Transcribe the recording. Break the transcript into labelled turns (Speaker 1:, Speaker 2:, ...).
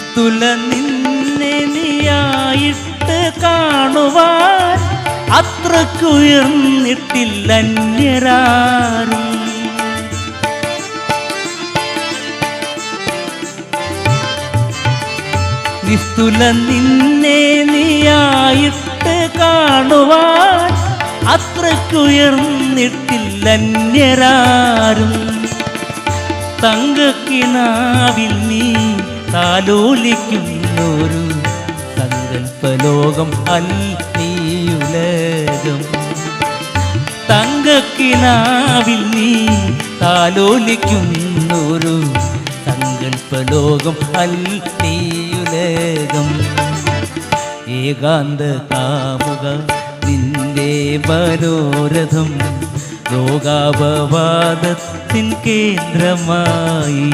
Speaker 1: നിസ്തുല നിന്നെ നീയായിട്ട് കാണുവാൻ അത്രക്കുയർന്നിട്ടില്ല അന്യരാരും. നിസ്തുല നിന്നെ നീയായിട്ട് കാണുവാൻ അത്രക്കുയർന്നിട്ടില്ല അന്യരാരും. തങ്കക്കിനാവിൽ നീ താലോലിക്കുന്നൊരു സങ്കല്പലോകം അല്ലീയുലകം തങ്കക്കിനാവിൽ നീ താലോലിക്കുന്നൊരു സങ്കല്പലോകം അല്ലീയുലകം ഏകാന്ത കാമുക നിന്റെ മനോരഥം ലോകാപവാദത്തിൻ കേന്ദ്രമായി.